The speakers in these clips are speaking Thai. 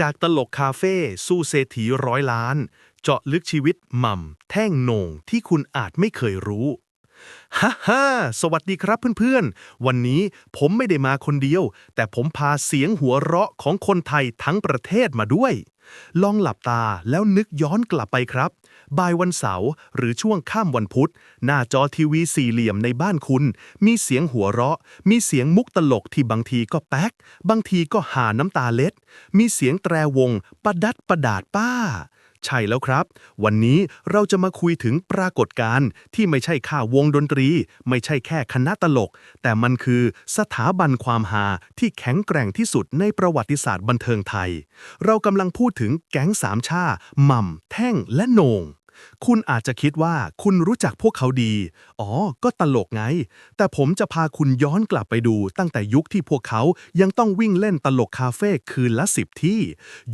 จากตลกคาเฟ่สู้เศรษฐีร้อยล้าน เจาะลึกชีวิตหม่ำแท่งโหน่งที่คุณอาจไม่เคยรู้ฮ่าฮ่าสวัสดีครับเพื่อนๆ วันนี้ผมไม่ได้มาคนเดียว แต่ผมพาเสียงหัวเราะของคนไทยทั้งประเทศมาด้วย ลองหลับตาแล้วนึกย้อนกลับไปครับ บ่ายวันเสาร์หรือช่วงข้ามวันพุธ หน้าจอทีวีสี่เหลี่ยมในบ้านคุณ มีเสียงหัวเราะ มีเสียงมุกตลกที่บางทีก็แป๊ก บางทีก็หาน้ำตาเล็ด มีเสียงแตรวงประดัดประดาดป้า ใช่แล้วครับ วันนี้เราจะมาคุยถึงปรากฏการณ์ที่ไม่ใช่ข่าววงดนตรี ไม่ใช่แค่คณะตลก แต่มันคือสถาบันความฮาที่แข็งแกร่งที่สุดในประวัติศาสตร์บันเทิงไทย เรากำลังพูดถึงแก๊งสามชาหม่ำแท่งและโหนง คุณอาจจะคิดว่าคุณรู้จักพวกเขาดี อ๋อ ก็ตลกไง แต่ผมจะพาคุณย้อนกลับไปดู ตั้งแต่ยุคที่พวกเขายังต้องวิ่งเล่นตลกคาเฟ่คืนละสิบที่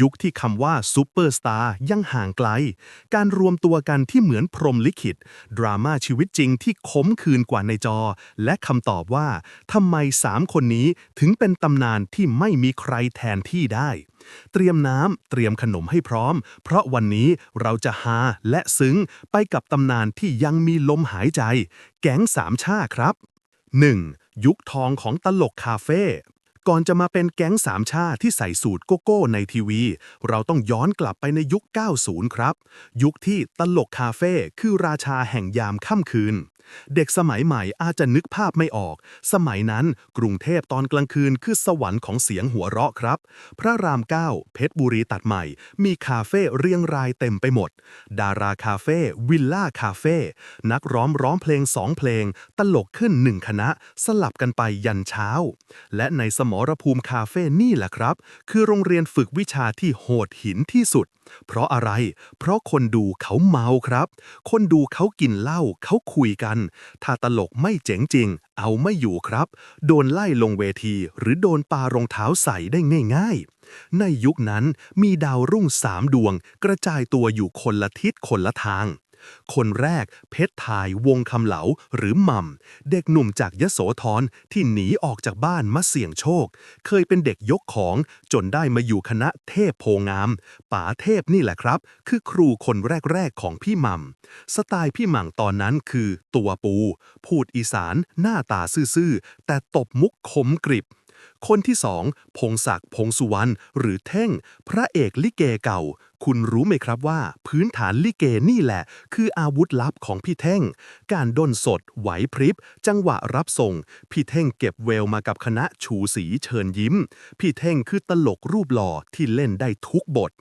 ยุคที่คำว่าซูเปอร์สตาร์ยังห่างไกล การรวมตัวกันที่เหมือนพรมลิขิต ดราม่าชีวิตจริงที่ขมคืนกว่าในจอ และคำตอบว่าทำไมสามคนนี้ถึงเป็นตำนานที่ไม่มีใครแทนที่ได้ เตรียมน้ำเตรียมขนมให้พร้อม เพราะวันนี้เราจะหาและซึ้งไปกับตำนานที่ยังมีลมหายใจ แก๊งสามชาครับ 1. ยุคทองของตลกคาเฟ่ก่อนจะมาเป็นแก๊งสามชาที่ใส่สูตรโกโก้ในทีวี เราต้องย้อนกลับไปในยุค 90 ครับ ยุคที่ตลกคาเฟ่คือราชาแห่งยามค่ำคืน เด็กสมัยใหม่อาจจะนึกภาพไม่ออก สมัยนั้นกรุงเทพตอนกลางคืนคือสวรรค์ของเสียงหัวเราะครับ พระรามเก้าเพชรบุรีตัดใหม่ มีคาเฟ่เรียงรายเต็มไปหมด ดาราคาเฟ่วิลล่าคาเฟ่นักร้องร้องเพลงสองเพลง ตลกขึ้นหนึ่งคณะ สลับกันไปยันเช้า และในสมรภูมิคาเฟ่นี่แหละครับ คือโรงเรียนฝึกวิชาที่โหดหินที่สุด เพราะอะไร เพราะคนดูเขาเมาครับ คนดูเขากินเหล้าเขาคุยกันถ้าตลกไม่เจ๋งจริง เอาไม่อยู่ครับ โดนไล่ลงเวที หรือโดนปารองเท้าใส่ได้ง่ายๆ ในยุคนั้นมีดาวรุ่งสามดวง กระจายตัวอยู่คนละทิศคนละทาง คนแรกเพชรทายวงคำเหลาหรือหม่ำเด็กหนุ่มจากยโสธรที่หนีออกจากบ้านมาเสี่ยงโชค เคยเป็นเด็กยกของจนได้มาอยู่คณะเทพโพงามป๋าเทพนี่แหละครับ คือครูคนแรก ๆ ของพี่หม่ำสไตล์พี่หม่ำตอนนั้นคือตัวปู พูดอีสานหน้าตาซื่อๆ แต่ตบมุกคมกริบคนที่สองพงศักดิ์พงสุวรรณหรือเท่ง พระเอกลิเกเก่า คุณรู้ไหมครับว่า พื้นฐานลิเกนี่แหละ คืออาวุธลับของพี่เท่ง การด้นสด ไหวพริบ จังหวะรับส่ง พี่เท่งเก็บเวลมากับคณะชูสีเชิญยิ้ม พี่เท่งคือตลกรูปหล่อที่เล่นได้ทุกบท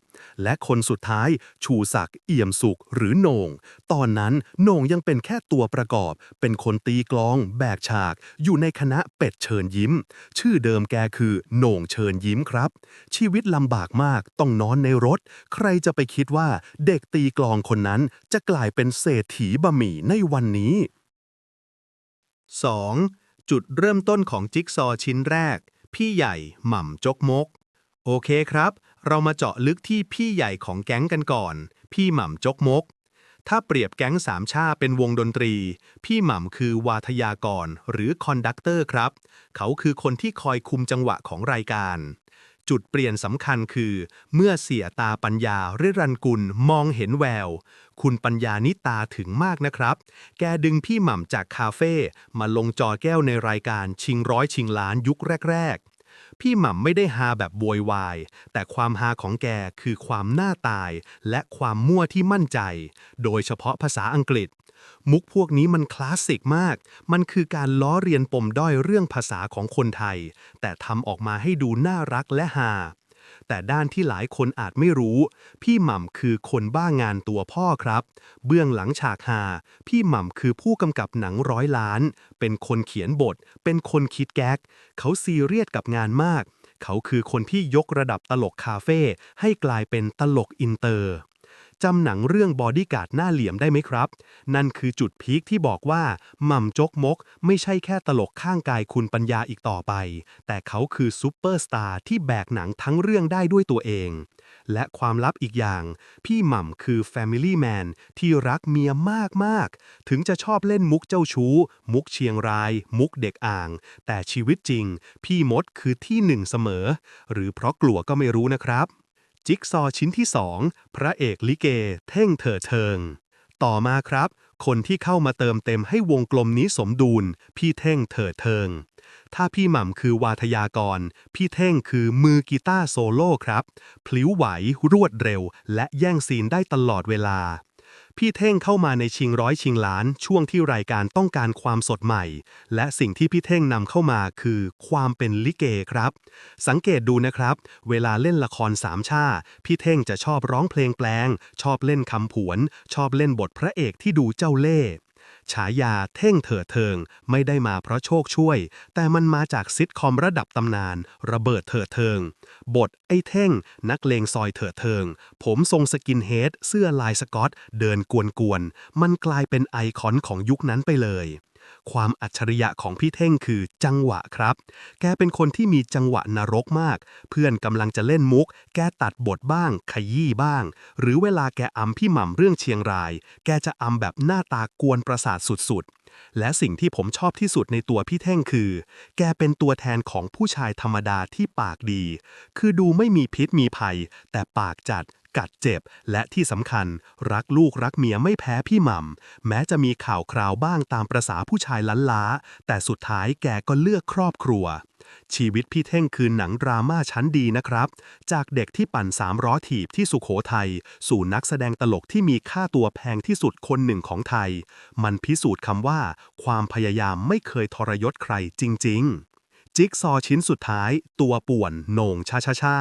และคนสุดท้าย ชูศักดิ์เอี่ยมสุขหรือโหนง ตอนนั้นโหนงยังเป็นแค่ตัวประกอบ เป็นคนตีกลอง แบกฉาก อยู่ในคณะเป็ดเชิญยิ้ม ชื่อเดิมแกคือโหน่งเชิญยิ้มครับ ชีวิตลำบากมากต้องนอนในรถ ใครจะไปคิดว่าเด็กตีกลองคนนั้นจะกลายเป็นเศรษฐีบะหมี่ในวันนี้ 2. จุดเริ่มต้นของจิ๊กซอว์ชิ้นแรก พี่ใหญ่หม่ำจกมก โอเคครับ เรามาเจาะลึกที่พี่ใหญ่ของแก๊งกันก่อน พี่หม่ำจกมก ถ้าเปรียบแก๊งสามชาเป็นวงดนตรี พี่หม่ำคือวาทยากรหรือคอนดักเตอร์ครับ เขาคือคนที่คอยคุมจังหวะของรายการ จุดเปลี่ยนสำคัญคือ เมื่อเสียตาปัญญาเรรันกุลมองเห็นแวว คุณปัญญานิตาถึงมากนะครับ แกดึงพี่หม่ำจากคาเฟ่มาลงจอแก้วในรายการชิงร้อยชิงล้านยุคแรก ๆพี่หม่ำไม่ได้ฮาแบบโวยวาย แต่ความฮาของแกคือความหน้าตาย และความมั่วที่มั่นใจ โดยเฉพาะภาษาอังกฤษ มุกพวกนี้มันคลาสสิกมาก มันคือการล้อเรียนปมด้อยเรื่องภาษาของคนไทย แต่ทำออกมาให้ดูน่ารักและฮาแต่ด้านที่หลายคนอาจไม่รู้ พี่หม่ำคือคนบ้างานตัวพ่อครับ เบื้องหลังฉากฮาพี่หม่ำคือผู้กำกับหนังร้อยล้าน เป็นคนเขียนบท เป็นคนคิดแก๊ก เขาซีเรียสกับงานมาก เขาคือคนที่ยกระดับตลกคาเฟ่ให้กลายเป็นตลกอินเตอร์ จำหนังเรื่องบอดี้การ์ดหน้าเหลี่ยมได้ไหมครับ นั่นคือจุดพีคที่บอกว่าหม่ำจกมก ไม่ใช่แค่ตลกข้างกายคุณปัญญาอีกต่อไป แต่เขาคือซูเปอร์สตาร์ที่แบกหนังทั้งเรื่องได้ด้วยตัวเอง และความลับอีกอย่าง พี่หม่ำคือ Family Man ที่รักเมียมาก ๆ ถึงจะชอบเล่นมุกเจ้าชู้ มุกเชียงราย มุกเด็กอ่าง แต่ชีวิตจริง พี่มดคือที่หนึ่งเสมอ หรือเพราะกลัวก็ไม่รู้นะครับ จิ๊กซอว์ชิ้นที่สองพระเอกลิเก เท่งเถอเทิง ต่อมาครับ คนที่เข้ามาเติมเต็มให้วงกลมนี้สมดุล พี่เท่งเถอเทิง ถ้าพี่หม่ำคือวาทยากร พี่เท่งคือมือกีตาร์โซโล่ครับ พลิ้วไหวรวดเร็ว และแย่งซีนได้ตลอดเวลา พี่เท่งเข้ามาในชิงร้อยชิงล้าน ช่วงที่รายการต้องการความสดใหม่ และสิ่งที่พี่เท่งนำเข้ามาคือความเป็นลิเกครับ สังเกตดูนะครับ เวลาเล่นละครสามชาพี่เท่งจะชอบร้องเพลงแปลง ชอบเล่นคำผวน ชอบเล่นบทพระเอกที่ดูเจ้าเล่ห์ ฉายาเท่งเถิดเทิง ไม่ได้มาเพราะโชคช่วย แต่มันมาจากซิทคอมระดับตำนาน ระเบิดเถิดเทิง บทไอ้เท่ง นักเลงซอยเถิดเทิง ผมทรงสกินเฮดเสื้อลายสกอต เดินกวนๆ มันกลายเป็นไอคอนของยุคนั้นไปเลย ความอัจฉริยะของพี่เท่งคือจังหวะครับ แกเป็นคนที่มีจังหวะนรกมาก เพื่อนกำลังจะเล่นมุก แกตัดบทบ้าง ขยี้บ้าง หรือเวลาแกอำพี่หม่ำเรื่องเชียงราย แกจะอำแบบหน้าตากวนประสาทสุดๆ และสิ่งที่ผมชอบที่สุดในตัวพี่เท่งคือ แกเป็นตัวแทนของผู้ชายธรรมดาที่ปากดี คือดูไม่มีพิษมีภัย แต่ปากจัด กัดเจ็บ และที่สำคัญ รักลูกรักเมียไม่แพ้พี่หม่ำ แม้จะมีข่าวคราวบ้างตามประษาผู้ชายล้านล้า แต่สุดท้ายแกก็เลือกครอบครัว ชีวิตพี่เท่งคือหนังดราม่าชั้นดีนะครับ จากเด็กที่ปั่นสามล้อถีบที่สุขโขทัย สู่นักแสดงตลกที่มีค่าตัวแพงที่สุดคนหนึ่งของไทย มันพิสูจน์คำว่า ความพยายามไม่เคยทรยศใครจริง ๆ จิ๊กซอชิ้นสุดท้าย ตัวป่วนโหน่งชาชาชา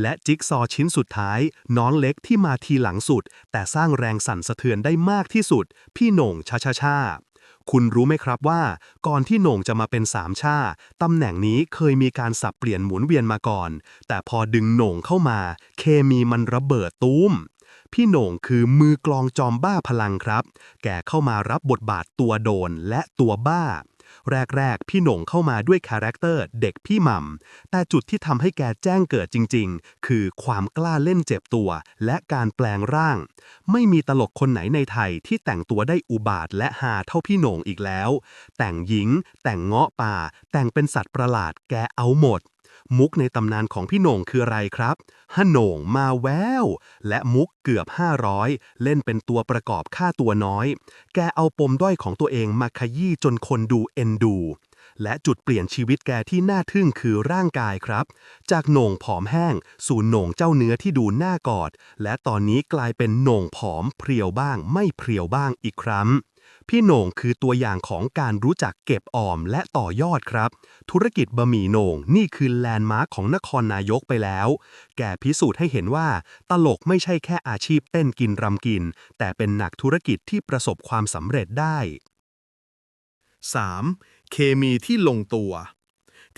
และจิ๊กซอว์ชิ้นสุดท้าย น้องเล็กที่มาทีหลังสุด แต่สร้างแรงสั่นสะเทือนได้มากที่สุด พี่โหน่งชาชาชาคุณรู้ไหมครับว่า ก่อนที่โหน่งจะมาเป็นสามชาตำแหน่งนี้เคยมีการสับเปลี่ยนหมุนเวียนมาก่อน แต่พอดึงโหน่งเข้ามา เคมีมันระเบิดตูมพี่โหน่งคือมือกลองจอมบ้าพลังครับ แกเข้ามารับบทบาทตัวโดนและตัวบ้า แรก ๆ พี่หน่งเข้ามาด้วยคาแรคเตอร์เด็กพี่หม่ำ แต่จุดที่ทำให้แกแจ้งเกิดจริง ๆ คือความกล้าเล่นเจ็บตัว และการแปลงร่าง ไม่มีตลกคนไหนในไทยที่แต่งตัวได้อุบาทและหาเท่าพี่หน่งอีกแล้ว แต่งหญิง แต่งเงาะป่า แต่งเป็นสัตว์ประหลาดแกเอาหมด มุกในตำนานของพี่โหน่งคืออะไรครับฮะโหน่งมาแวว และมุกเกือบ 500 เล่นเป็นตัวประกอบค่าตัวน้อย แกเอาปมด้อยของตัวเองมาขยี้จนคนดูเอ็นดู และจุดเปลี่ยนชีวิตแกที่น่าทึ่งคือร่างกายครับ จากโหน่งผอมแห้ง สู่โหน่งเจ้าเนื้อที่ดูน่ากอด และตอนนี้กลายเป็นโหน่งผอมเพรียวบ้างไม่เพรียวบ้างอีกครั้ง พี่โหน่งคือตัวอย่างของการรู้จักเก็บออมและต่อยอดครับ ธุรกิจบะหมี่โหน่งนี่คือแลนด์มาร์คของนครนายกไปแล้ว แกพิสูจน์ให้เห็นว่า ตลกไม่ใช่แค่อาชีพเต้นกินรำกิน แต่เป็นหนักธุรกิจที่ประสบความสำเร็จได้ 3. เคมีที่ลงตัว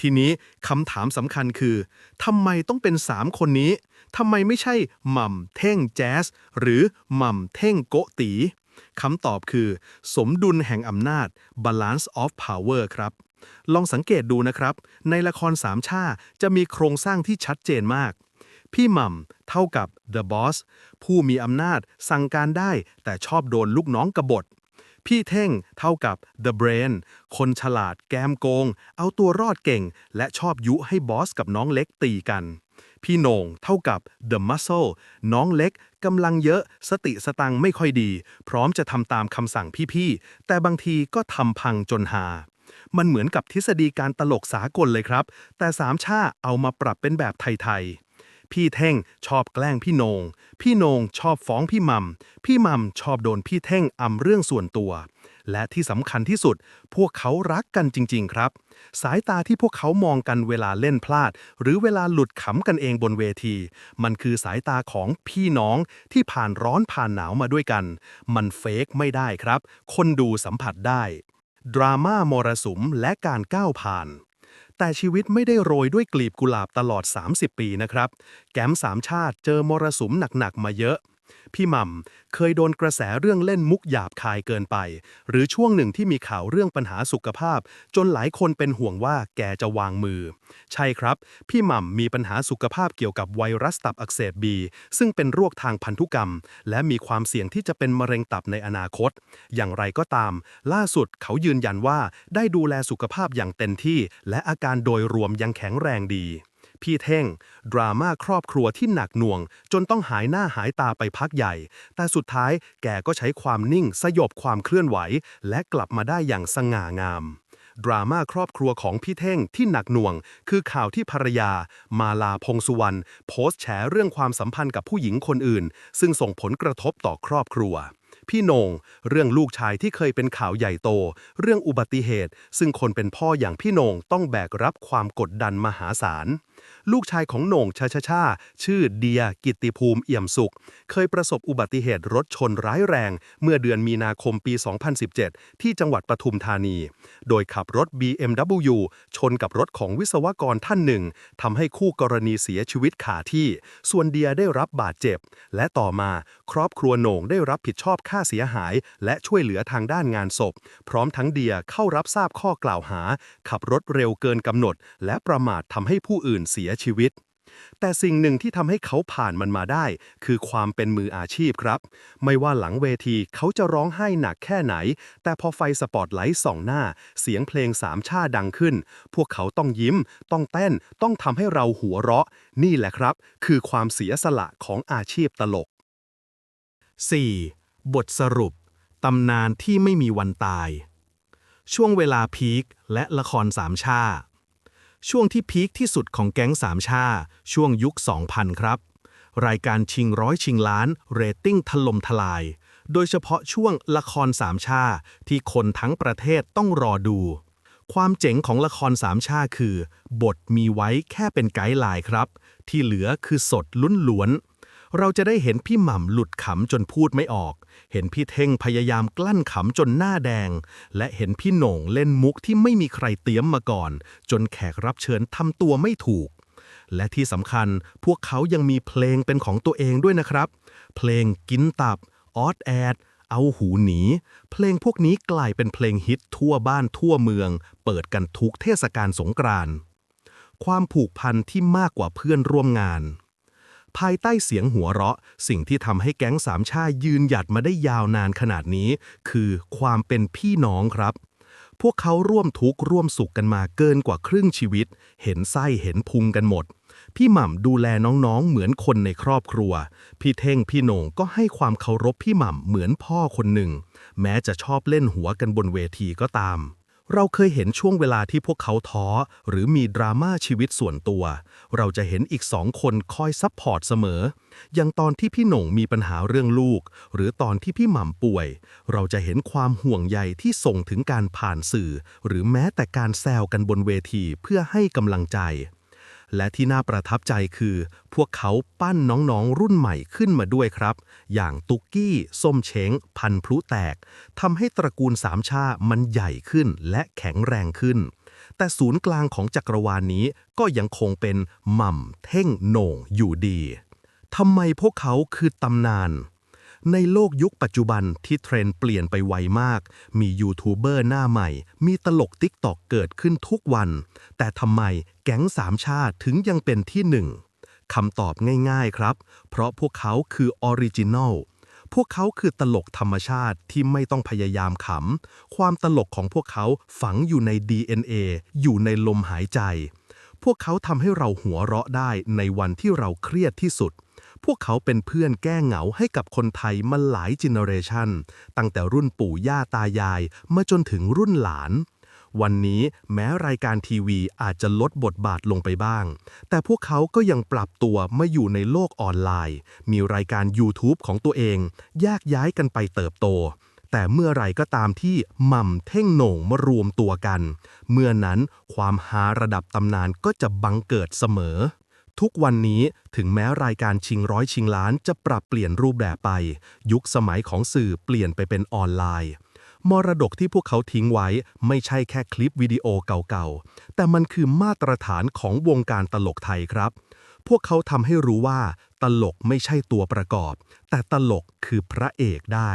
ทีนี้คำถามสำคัญคือทำไมต้องเป็น 3 คนนี้ทำไมไม่ใช่หม่ำเท่งแจ๊สหรือหม่ำเท่งโกตี คำตอบคือ สมดุลแห่งอำนาจ balance of power ครับ ลองสังเกตดูนะครับ ในละครสามชาจะมีโครงสร้างที่ชัดเจนมาก พี่หม่ำเท่ากับ the boss ผู้มีอำนาจสั่งการได้ แต่ชอบโดนลูกน้องกบฏ พี่เท่งเท่ากับ the brain คนฉลาดแกมโกง เอาตัวรอดเก่ง และชอบยุให้บอสกับน้องเล็กตีกันพี่โหน่งเท่ากับ the muscle น้องเล็ก กำลังเยอะ สติสตังไม่ค่อยดี พร้อมจะทำตามคำสั่งพี่ๆ แต่บางทีก็ทำพังจนหา มันเหมือนกับทฤษฎีการตลกสากลเลยครับ แต่สามชาเอามาปรับเป็นแบบไทยๆ พี่เท่งชอบแกล้งพี่โนง พี่โนงชอบฟ้องพี่มัม พี่มัมชอบโดนพี่เท่งอำเรื่องส่วนตัว และที่สำคัญที่สุด พวกเขารักกันจริง ๆ ครับ สายตาที่พวกเขามองกันเวลาเล่นพลาด หรือเวลาหลุดขำกันเองบนเวที มันคือสายตาของพี่น้องที่ผ่านร้อนผ่านหนาวมาด้วยกัน มันเฟกไม่ได้ครับ คนดูสัมผัสได้ ดราม่ามรสุมและการก้าวผ่านแต่ชีวิตไม่ได้โรยด้วยกลีบกุหลาบตลอด 30 ปีนะครับ แก้มสามชาติเจอมรสุมหนัก ๆ มาเยอะ พี่ม่ำเคยโดนกระแสเรื่องเล่นมุกหยาบคายเกินไป หรือช่วงหนึ่งที่มีข่าวเรื่องปัญหาสุขภาพ จนหลายคนเป็นห่วงว่าแกจะวางมือ ใช่ครับ พี่ม่ำมีปัญหาสุขภาพเกี่ยวกับไวรัสตับอักเสบบี ซึ่งเป็นโรคทางพันธุกรรม และมีความเสี่ยงที่จะเป็นมะเร็งตับในอนาคต อย่างไรก็ตาม ล่าสุดเขายืนยันว่าได้ดูแลสุขภาพอย่างเต็มที่ และอาการโดยรวมยังแข็งแรงดี พี่เท่ง ดราม่าครอบครัวที่หนักหน่วง จนต้องหายหน้าหายตาไปพักใหญ่ แต่สุดท้ายแกก็ใช้ความนิ่งสยบความเคลื่อนไหว และกลับมาได้อย่างสง่างามดราม่าครอบครัวของพี่เท่งที่หนักหน่วง คือข่าวที่ภรรยา มาลาพงสุวรรณโพสต์แฉเรื่องความสัมพันธ์กับผู้หญิงคนอื่น ซึ่งส่งผลกระทบต่อครอบครัว พี่นง เรื่องลูกชายที่เคยเป็นข่าวใหญ่โต เรื่องอุบัติเหตุ ซึ่งคนเป็นพ่ออย่างพี่นงต้องแบกรับความกดดันมหาศาล ลูกชายของโหน่งชาชาชาชื่อเดียกิติภูมิเอี่ยมสุข เคยประสบอุบัติเหตุรถชนร้ายแรง เมื่อเดือนมีนาคมปี 2017 ที่จังหวัดปทุมธานี โดยขับรถ BMW ชนกับรถของวิศวกรท่านหนึ่งทำให้คู่กรณีเสียชีวิตขาที่ ส่วนเดียได้รับบาดเจ็บ และต่อมาครอบครัวโหน่งได้รับผิดชอบค่าเสียหาย และช่วยเหลือทางด้านงานศพ พร้อมทั้งเดียเข้ารับทราบข้อกล่าวหา ขับรถเร็วเกินกำหนด และประมาททำให้ผู้อื่นเสียชีวิต แต่สิ่งหนึ่งที่ทำให้เขาผ่านมันมาได้ คือความเป็นมืออาชีพครับ ไม่ว่าหลังเวทีเขาจะร้องไห้หนักแค่ไหน แต่พอไฟสปอตไลท์ส่องหน้า เสียงเพลงสามชาดังขึ้น พวกเขาต้องยิ้ม ต้องเต้น ต้องทำให้เราหัวเราะ นี่แหละครับ คือความเสียสละของอาชีพตลก 4. บทสรุป ตำนานที่ไม่มีวันตาย ช่วงเวลาพีคและละครสามชา ช่วงที่พีคที่สุดของแก๊งสามชา ช่วงยุค 2000 ครับ รายการชิงร้อยชิงล้าน เรตติ้งถล่มทลาย โดยเฉพาะช่วงละครสามชา ที่คนทั้งประเทศต้องรอดู ความเจ๋งของละครสามชาคือ บทมีไว้แค่เป็นไกด์ไลน์ครับ ที่เหลือคือสดลุ้นล้วน เราจะได้เห็นพี่หม่ำหลุดขำจนพูดไม่ออก เห็นพี่เท่งพยายามกลั้นขำจนหน้าแดง และเห็นพี่หน่งเล่นมุกที่ไม่มีใครเตรียมมาก่อน จนแขกรับเชิญทำตัวไม่ถูก และที่สำคัญพวกเขายังมีเพลงเป็นของตัวเองด้วยนะครับ เพลงกินตับ ออดแอดเอาหูหนี เพลงพวกนี้กลายเป็นเพลงฮิตทั่วบ้านทั่วเมือง เปิดกันทุกเทศกาลสงกรานต์ความผูกพันที่มากกว่าเพื่อนร่วมงาน ภายใต้เสียงหัวเราะ สิ่งที่ทำให้แก๊งสามชายืนหยัดมาได้ยาวนานขนาดนี้ คือความเป็นพี่น้องครับ พวกเขาร่วมทุกข์ร่วมสุขกันมาเกินกว่าครึ่งชีวิต เห็นไส้เห็นพุงกันหมด พี่หม่ำดูแลน้องๆ เหมือนคนในครอบครัว พี่เท่งพี่โหน่งก็ให้ความเคารพพี่หม่ำเหมือนพ่อคนหนึ่ง แม้จะชอบเล่นหัวกันบนเวทีก็ตาม เราเคยเห็นช่วงเวลาที่พวกเขาท้อ หรือมีดราม่าชีวิตส่วนตัว เราจะเห็นอีกสองคนคอยซัพพอร์ตเสมอ อย่างตอนที่พี่หน่งมีปัญหาเรื่องลูก หรือตอนที่พี่หม่ำป่วย เราจะเห็นความห่วงใยที่ส่งถึงการผ่านสื่อ หรือแม้แต่การแซวกันบนเวทีเพื่อให้กำลังใจ และที่น่าประทับใจคือ พวกเขาปั้นน้องๆ รุ่นใหม่ขึ้นมาด้วยครับ อย่างตุกกี้ ส้มเช้ง พันพลุแตกทำให้ตระกูลสามชา มันใหญ่ขึ้นและแข็งแรงขึ้น แต่ศูนย์กลางของจักรวาลนี้ก็ยังคงเป็นหม่ำเท่งโหน่งอยู่ดีทำไมพวกเขาคือตำนาน ในโลกยุคปัจจุบันที่เทรนด์เปลี่ยนไปไวมาก มียูทูบเบอร์หน้าใหม่ มีตลกติ๊กตอกเกิดขึ้นทุกวัน แต่ทำไมแก๊งสามชาติถึงยังเป็นที่หนึ่งคำตอบง่ายๆครับ เพราะพวกเขาคือออริจินอลพวกเขาคือตลกธรรมชาติที่ไม่ต้องพยายามขำ ความตลกของพวกเขาฝังอยู่ใน DNA อยู่ในลมหายใจ พวกเขาทำให้เราหัวเราะได้ในวันที่เราเครียดที่สุด พวกเขาเป็นเพื่อนแก้เหงาให้กับคนไทยมาหลายจินเนอเรชันตั้งแต่รุ่นปู่ย่าตายาย มาจนถึงรุ่นหลาน วันนี้แม้รายการทีวีอาจจะลดบทบาทลงไปบ้าง แต่พวกเขาก็ยังปรับตัวมาอยู่ในโลกออนไลน์ มีรายการ YouTube ของตัวเองแยกย้ายกันไปเติบโตแต่เมื่อไรก็ตามที่หม่ำเท่งโหน่งมารวมตัวกัน เมื่อนั้นความหาระดับตำนานก็จะบังเกิดเสมอ ทุกวันนี้ถึงแม้รายการชิงร้อยชิงล้านจะปรับเปลี่ยนรูปแบบไป ยุคสมัยของสื่อเปลี่ยนไปเป็นออนไลน์ มรดกที่พวกเขาทิ้งไว้ไม่ใช่แค่คลิปวิดีโอเก่าๆ แต่มันคือมาตรฐานของวงการตลกไทยครับ พวกเขาทำให้รู้ว่า ตลกไม่ใช่ตัวประกอบ แต่ตลกคือพระเอกได้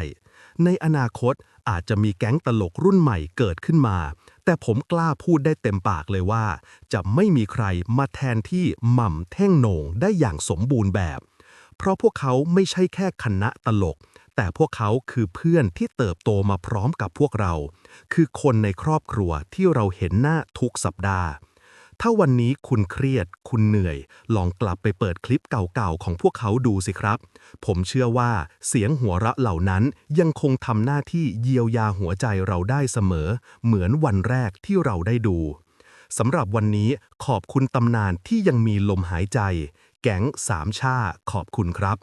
ในอนาคตอาจจะมีแก๊งตลกรุ่นใหม่เกิดขึ้นมา แต่ผมกล้าพูดได้เต็มปากเลยว่า จะไม่มีใครมาแทนที่หม่ำเท่งโหน่งได้อย่างสมบูรณ์แบบ เพราะพวกเขาไม่ใช่แค่คณะตลก แต่พวกเขาคือเพื่อนที่เติบโตมาพร้อมกับพวกเรา คือคนในครอบครัวที่เราเห็นหน้าทุกสัปดาห์ ถ้าวันนี้คุณเครียด คุณเหนื่อย ลองกลับไปเปิดคลิปเก่าๆ ของพวกเขาดูสิครับ ผมเชื่อว่าเสียงหัวเราะเหล่านั้นยังคงทำหน้าที่เยียวยาหัวใจเราได้เสมอ เหมือนวันแรกที่เราได้ดูสำหรับวันนี้ขอบคุณตำนานที่ยังมีลมหายใจ แก๊งสามชาขอบคุณครับ